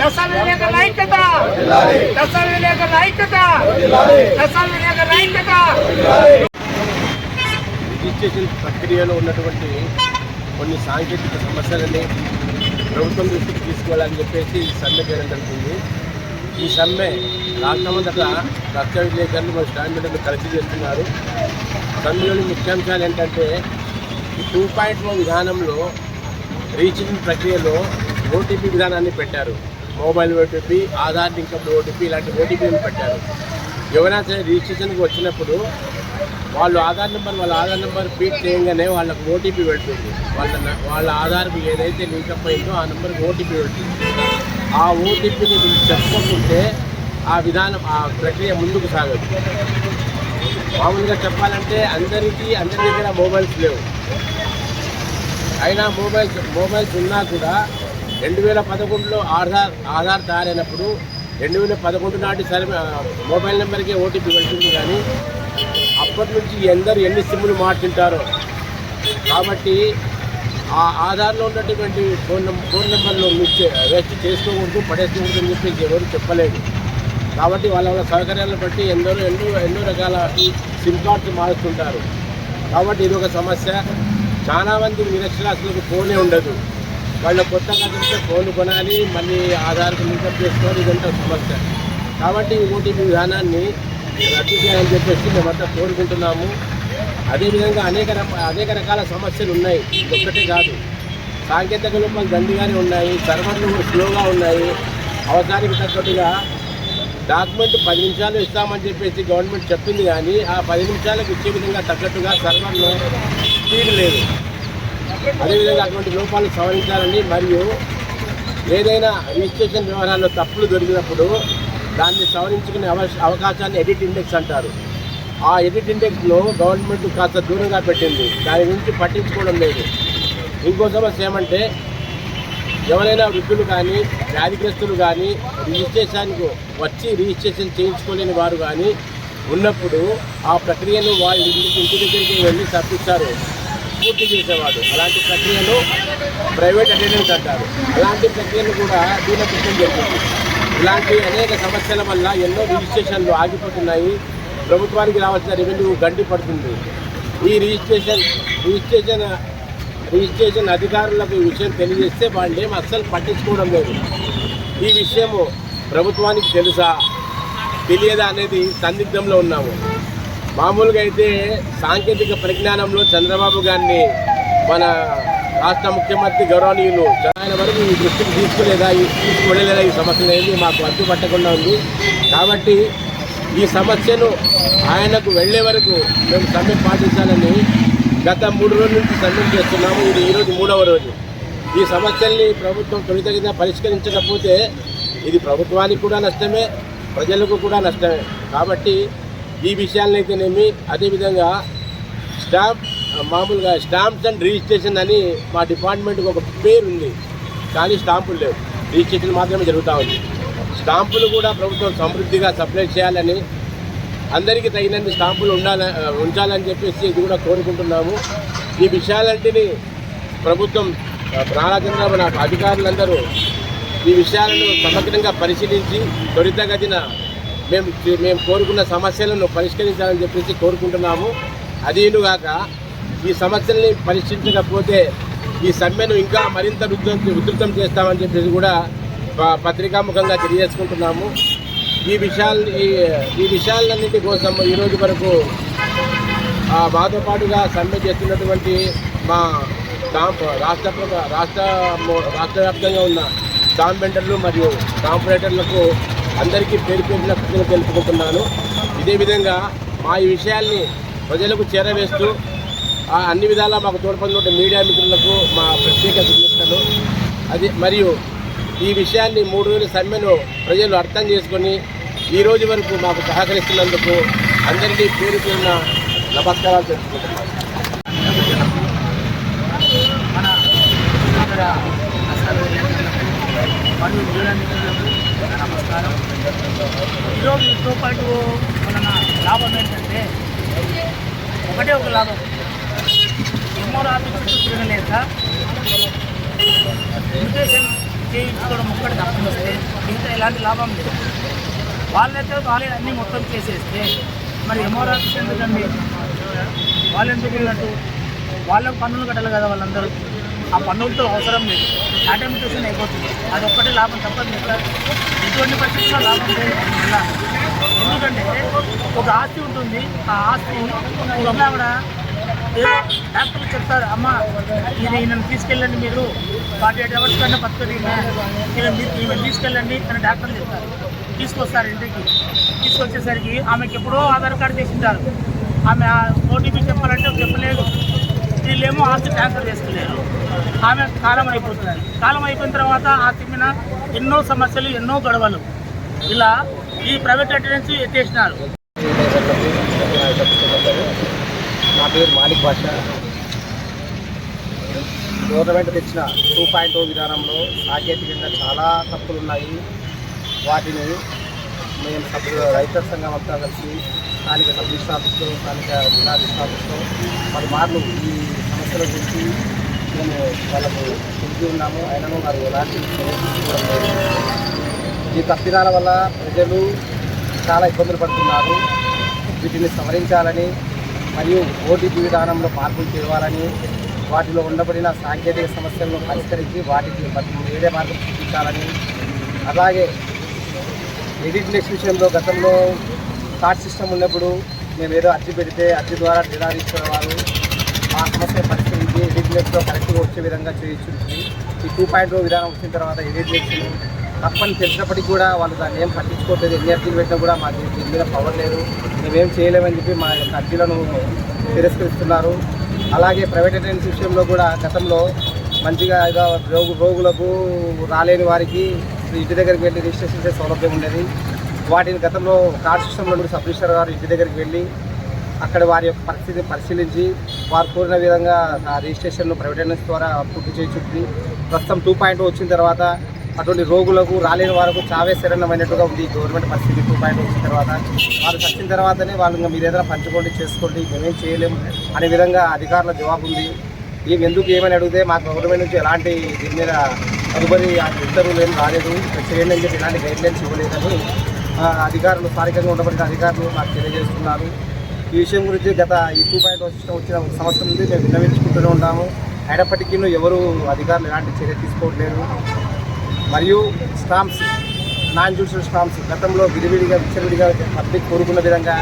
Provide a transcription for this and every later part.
దశల విలేకరుల ఐక్యత దశల విలేకరుల ఐక్యత దశల విలేకరుల ఐక్యత రిజిస్ట్రేషన్ ప్రక్రియలో ఉన్నటువంటి కొన్ని సాంకేతిక సమస్యలని ప్రభుత్వం దృష్టికి తీసుకోవాలని చెప్పేసి ఈ సమ్మె చేయడం జరుగుతుంది. ఈ సమ్మె రాష్ట్రమంతటా రక్షణ విలేకరులు మరియు స్టాండ్ కలిసి చేస్తున్నారు. సమ్మెలోని ముఖ్యాంశాలు ఏంటంటే ఈ టూ పాయింట్ విధానంలో రీచింగ్ ప్రక్రియలో ఓటీపీ విధానాన్ని పెట్టారు. Mobile OTP Aadhaar linkup OTP ఇలాంటి ఓటీపీలు పెట్టారు. ఎవరైనా సరే రిజిస్ట్రేషన్కి వచ్చినప్పుడు వాళ్ళు ఆధార్ నెంబర్ వాళ్ళ ఆధార్ నెంబర్ ఫీడ్ చేయగానే వాళ్ళకు ఓటీపీ వెళ్తుంది. వాళ్ళ వాళ్ళ ఆధార్కి ఏదైతే లింకప్ అయిందో ఆ నెంబర్కి ఓటీపీ వెళ్తుంది. ఆ ఓటీపీని వీళ్ళు చెప్పకుంటే ఆ విధానం ఆ ప్రక్రియ ముందుకు సాగదు. మామూలుగా చెప్పాలంటే అందరికీ అందరి దగ్గర మొబైల్స్ లేవు. అయినా మొబైల్స్ మొబైల్స్ ఉన్నా కూడా రెండు వేల పదకొండులో ఆధార్ ఆధార్ తయారైనప్పుడు రెండు వేల పదకొండు నాటి సర్వే మొబైల్ నెంబర్కే ఓటీపీ వెళ్తుంది కానీ అప్పటి నుంచి ఎందరు ఎన్ని సిమ్లు మార్చుంటారో. కాబట్టి ఆ ఆధార్లో ఉన్నటువంటి ఫోన్ నెంబర్ ఫోన్ నెంబర్లో మిస్ వేస్ట్ చేసుకోకూడదు పడేసుకోకూడదు అని చెప్పి ఎవరు చెప్పలేదు. కాబట్టి వాళ్ళ వాళ్ళ సౌకర్యాలను బట్టి ఎందరో ఎన్నో ఎన్నో రకాల సిమ్ కార్డ్స్ మారుస్తుంటారు. కాబట్టి ఇది ఒక సమస్య. చాలా మంది నిరక్షరాస్యులకు ఫోనే ఉండదు. వాళ్ళ కొత్తగా చూస్తే ఫోన్లు కొనాలి మళ్ళీ ఆధార్కు లింకప్ చేసుకోవాలి ఇదంతా సమస్య. కాబట్టి ఓటీపీ విధానాన్ని రద్దు చేయాలని చెప్పేసి మేమంతా కోరుకుంటున్నాము. అదేవిధంగా అనేక రక- అనేక రకాల సమస్యలు ఉన్నాయి. ఒక్కటే కాదు. సాంకేతిక లోపాలు దండిగానే ఉన్నాయి సర్వర్లు స్లోగా ఉన్నాయి. అవసరానికి తగ్గట్టుగా డాక్యుమెంట్ పది నిమిషాలు ఇస్తామని చెప్పేసి గవర్నమెంట్ చెప్పింది కానీ ఆ పది నిమిషాలకు ఇచ్చే విధంగా తగ్గట్టుగా సర్వర్లో స్పీడ్ లేదు. అదేవిధంగా అటువంటి లోపాలను సవరించాలని మరియు ఏదైనా రిజిస్ట్రేషన్ వ్యవహారాల్లో తప్పులు దొరికినప్పుడు దాన్ని సవరించుకునే అవ అవకాశాన్ని ఎడిట్ ఇండెక్స్ అంటారు. ఆ ఎడిట్ ఇండెక్స్లో గవర్నమెంట్ కాస్త దూరంగా పెట్టింది. దాని గురించి పట్టించుకోవడం లేదు. ఇంకో సమస్య ఏమంటే ఎవరైనా వృద్ధులు కానీ వ్యాధిగ్రస్తులు కానీ రిజిస్ట్రేషన్కు వచ్చి రిజిస్ట్రేషన్ చేయించుకోలేని వారు కానీ ఉన్నప్పుడు ఆ ప్రక్రియను వాళ్ళ ఇంటి దగ్గరికి వెళ్ళి తప్పిస్తారు. పూర్తి చేసేవాడు. అలాంటి ప్రక్రియను ప్రైవేట్ అటెండెన్స్ అంటారు అలాంటి ప్రక్రియను కూడా దీనపించడం జరిగింది. ఇలాంటి అనేక సమస్యల వల్ల ఎన్నో రిజిస్ట్రేషన్లు ఆగిపోతున్నాయి. ప్రభుత్వానికి రావాల్సిన రెవెన్యూ గండి పడుతుంది. ఈ రిజిస్ట్రేషన్ రిజిస్ట్రేషన్ రిజిస్ట్రేషన్ అధికారులకు ఈ విషయం తెలియజేస్తే వాళ్ళు ఏం అస్సలు పట్టించుకోవడం లేదు. ఈ విషయము ప్రభుత్వానికి తెలుసా? తెలియదా అనేది సందిగ్ధంలో ఉన్నాము. మామూలుగా అయితే సాంకేతిక పరిజ్ఞానంలో చంద్రబాబు గారిని మన రాష్ట్ర ముఖ్యమంత్రి గౌరవనీయులు ఆయన వరకు ఈ దృష్టికి తీసుకోలేదా? ఈ తీసుకువెళ్ళలేదా ఈ సమస్య అనేది మాకు అడ్డు పట్టకుండా ఉంది. కాబట్టి ఈ సమస్యను ఆయనకు వెళ్ళే వరకు మేము సమ్మె పాటించాలని గత మూడు రోజుల నుంచి సమ్మె చేస్తున్నాము. ఇది ఈరోజు మూడవ రోజు. ఈ సమస్యల్ని ప్రభుత్వం తొలితగిన పరిష్కరించకపోతే ఇది ప్రభుత్వానికి కూడా నష్టమే ప్రజలకు కూడా నష్టమే. కాబట్టి ఈ విషయాలనైతేనేమి అదేవిధంగా స్టాంప్ మామూలుగా స్టాంప్స్ అండ్ రిజిస్ట్రేషన్ అని మా డిపార్ట్మెంట్కి ఒక పేరు ఉంది కానీ స్టాంపులు లేవు. రిజిస్ట్రేషన్ మాత్రమే జరుగుతూ ఉంది. స్టాంపులు కూడా ప్రభుత్వం సమృద్ధిగా సప్లై చేయాలని అందరికీ తగినన్ని స్టాంపులు ఉండాల ఉంచాలని చెప్పేసి ఇది కూడా కోరుకుంటున్నాము. ఈ విషయాలంటిని ప్రభుత్వం ఆ, నారా చంద్రబాబు అధికారులందరూ ఈ విషయాలను సమగ్రంగా పరిశీలించి త్వరితగతిన మేము మేము కోరుకున్న సమస్యలను పరిష్కరించాలని చెప్పేసి కోరుకుంటున్నాము. అదీనుగాక ఈ సమస్యల్ని పరిష్కరించకపోతే ఈ సమ్మెను ఇంకా మరింత ఉధృతం ఉధృతం చేస్తామని చెప్పేసి కూడా పత్రికాముఖంగా తెలియజేసుకుంటున్నాము. ఈ విషయాలు ఈ ఈ విషయాలన్నింటి కోసం ఈరోజు వరకు మాతో పాటుగా సమ్మె చేస్తున్నటువంటి మా రాష్ట్ర రాష్ట్ర రాష్ట్ర వ్యాప్తంగా ఉన్న కాంపెంటర్లు మరియు కాంపరేటర్లకు అందరికీ పేరు పేరున కృతజ్ఞతలు తెలుపుకుంటున్నాను. ఇదే విధంగా మా ఈ విషయాల్ని ప్రజలకు చేరవేస్తూ ఆ అన్ని విధాలా మాకు తోడ్పడిన మీడియా మిత్రులకు మా ప్రత్యేక కృతజ్ఞతలు అది మరియు ఈ విషయాన్ని మూడు వేల సమ్మెను ప్రజలు అర్థం చేసుకొని ఈ రోజు వరకు మాకు సహకరిస్తున్నందుకు అందరికీ పేరు పేరున నమస్కారాలు తెలుసుకుంటున్నాను మన మరియు మీడియా నమస్కారం. ఈరోజు వీటితో పాటు మన లాభం ఏంటంటే ఒకటే ఒక లాభం. ఎంఆర్ రాత్రి చుట్టూ తిరగలేక ఇన్విటేషన్ చేయించుకోవడం ఒక్కటి తప్పని వస్తే మిగతా ఎలాంటి లాభం లేదు. వాళ్ళైతే వాళ్ళే అన్నీ మొత్తం చేసేస్తే మరి ఎంఆర్ఆర్స్ ఎందుకండి వాళ్ళు ఎందుకు ఉన్నట్టు వాళ్ళకు పన్నులు కట్టాలి కదా వాళ్ళందరూ. ఆ పన్నులతో అవసరం లేదు. ఆటోమేటేషన్ అయిపోతుంది. అది ఒక్కటే లాభం తప్ప మిగతా ఎటువంటి పరిస్థితుల్లో లాభం లేదు. ఎందుకంటే ఒక ఆస్తి ఉంటుంది. ఆ ఆస్తి ఒక ఆవిడ ఏదో డాక్టర్లు చెప్తారు అమ్మ ఇది ఈయనను తీసుకెళ్ళండి మీరు. ఫార్టీ ఎయిట్ అవర్స్ కన్నా బతుకది ఈయన తీసుకెళ్ళండి అని డాక్టర్లు చెప్తారు. తీసుకొస్తారు ఇంటికి. తీసుకొచ్చేసరికి ఆమెకి ఎప్పుడో ఆధార్ కార్డు చేసింటారు ఆమె ఓటీపీ చెప్పాలంటే చెప్పలేదు. వీళ్ళేమో ఆస్తి ట్రాన్స్ఫర్ చేసుకున్నారు ఆమె కాలం అయిపోతున్నారు కాలం అయిపోయిన తర్వాత ఆ తిమ్మిన ఎన్నో సమస్యలు ఎన్నో గొడవలు. ఇలా ఈ ప్రైవేట్ అటెండెన్స్ ఎత్తేసినారు. నా పేరు మాలిక్ భాష గవర్నమెంట్ తెచ్చిన టూ పాయింట్ ఓ విధానంలో సాంకేతికంగా చాలా తప్పులు ఉన్నాయి. వాటిని మేము సభ్యు రైతు సంఘం అంతా కలిసి స్థానిక సబ్ ఆఫీస్లో స్థానిక జిల్లా రిజిస్టర్ ఆఫీస్లో పలుమార్లు ఈ సమస్యల గురించి మేము వాళ్ళకు తెలిసి ఉన్నాము. అయినను మరి ఎలాంటి ఈ తప్పిదాల వల్ల ప్రజలు చాలా ఇబ్బందులు పడుతున్నారు. వీటిని సవరించాలని మరియు ఓటీపీ విధానంలో మార్పులు తేవాలని వాటిలో ఉండబడిన సాంకేతిక సమస్యలను పరిష్కరించి వాటికి వేరే మార్గం చూపించాలని అలాగే ఎడిట్ నెక్స్ట్ విషయంలో గతంలో కార్డ్ సిస్టమ్ ఉన్నప్పుడు మేము ఏదో అర్జీ పెడితే అర్జీ ద్వారా నిరాధించేవారు ఆ సమస్య పరిష్కరించి ఎడిట్ కరెక్ట్గా వచ్చే విధంగా చేయించుంటుంది. ఈ టూ పాయింట్ oh విధానం వచ్చిన తర్వాత ఎడిట్ నెక్స్ట్ తప్పని తెలిసినప్పటికీ కూడా వాళ్ళు దాన్ని ఏం పట్టించుకోవట్లేదు. ఎన్ని అర్జీలు పెట్టినా కూడా మాకు దీని మీద పవర్ లేదు. మేమేం చేయలేమని చెప్పి మా యొక్క అర్జీలను తిరస్కరిస్తున్నారు. అలాగే ప్రైవేట్ అటెండెన్స్ విషయంలో కూడా గతంలో మంచిగా ఏదో రోగు రోగులకు రాలేని వారికి ఇంటి దగ్గరికి వెళ్ళి రిజిస్ట్రేషన్ చేసే సౌలభ్యం ఉండేది. వాటిని గతంలో కార్డ్ సిస్టంలో కూడా సబ్ రిజిస్టర్ గారు ఇంటి దగ్గరికి వెళ్ళి అక్కడ వారి యొక్క పరిస్థితిని పరిశీలించి వారు కోరిన విధంగా రిజిస్ట్రేషన్ను ప్రైవేట్ ద్వారా పూర్తి చేయించుకుంది ప్రస్తుతం టూ పాయింట్ వచ్చిన తర్వాత అటువంటి రోగులకు రాలేని వారికి చావే శరణమైనట్టుగా ఉంది గవర్నమెంట్ పరిస్థితి టూ పాయింట్ వచ్చిన తర్వాత. వాళ్ళు వచ్చిన తర్వాతనే వాళ్ళు ఇంకా మీరు ఏదైనా పంచుకోండి చేసుకోండి మేమేం చేయలేము అనే విధంగా అధికారుల జవాబు ఉంది. ఏం ఎందుకు ఏమని అడిగితే మాకు గవర్నమెంట్ నుంచి ఎలాంటి దీని మీద తదుపరి ఉత్తర్వులు ఏం రాలేదు. చేయండి అని చెప్పి ఎలాంటి గైడ్లైన్స్ ఇవ్వలేదని ఆ, అధికారులు స్థానికంగా ఉండబడిన అధికారులు మాకు తెలియజేస్తున్నారు. ఈ విషయం గురించి గత ఈ టూ పాయింట్ సిస్టమ్ వచ్చిన ఒక సంవత్సరం నుండి మేము విన్నవించుకుంటూనే ఉన్నాము. అయినప్పటికీ ఎవరు అధికారులు ఎలాంటి చర్య తీసుకోవట్లేదు. మరియు స్టాంప్స్ నాన్ జ్యూడిషియల్ స్టాంప్స్ గతంలో విడివిడిగా విచ్చలవిడిగా పబ్లిక్ కోరుకున్న విధంగా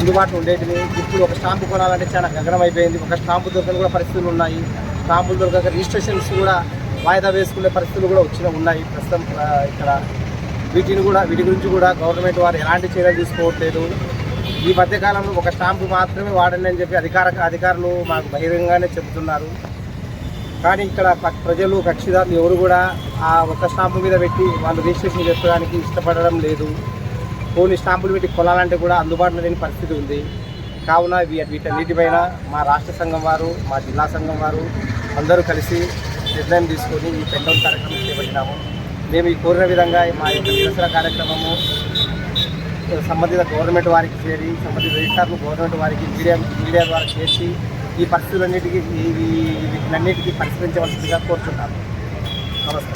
అందుబాటులో ఉండేటివి. ఇప్పుడు ఒక స్టాంపు కొనాలంటే చాలా గగనం అయిపోయింది. ఒక స్టాంపు దొరకని కూడా పరిస్థితులు ఉన్నాయి. స్టాంపులు దొరకక రిజిస్ట్రేషన్స్ కూడా వాయిదా వేసుకునే పరిస్థితులు కూడా వచ్చిన ఉన్నాయి. ప్రస్తుతం ఇక్కడ వీటిని కూడా వీటి గురించి కూడా గవర్నమెంట్ వారు ఎలాంటి చర్యలు తీసుకోవట్లేదు. ఈ మధ్యకాలంలో ఒక స్టాంపు మాత్రమే వాడండి అని చెప్పి అధికార అధికారులు మాకు బహిరంగంగానే చెబుతున్నారు. కానీ ఇక్కడ ప్రజలు కక్షిదారులు ఎవరు కూడా ఆ ఒక స్టాంపు మీద పెట్టి వాళ్ళు రిజిస్ట్రేషన్ చేసుకోవడానికి ఇష్టపడడం లేదు. కొన్ని స్టాంపులు పెట్టి కొనాలంటే కూడా అందుబాటులో లేని పరిస్థితి ఉంది. కావున వీటన్నిటిపైన మా రాష్ట్ర సంఘం వారు మా జిల్లా సంఘం వారు అందరూ కలిసి నిర్ణయం తీసుకొని ఈ పెండౌన్ కార్యక్రమం చేపట్టినాము. మేము ఈ కోరిన విధంగా మా యొక్క నిరసన కార్యక్రమము సంబంధిత గవర్నమెంట్ వారికి చేరి సంబంధిత రిజిస్టార్లు గవర్నమెంట్ వారికి మీడియా మీడియా ద్వారా చేసి ఈ పరిస్థితులన్నిటికీ ఈ వీటినన్నిటికీ పరిష్కరించవలసిందిగా కోరుతున్నాను నమస్కారం.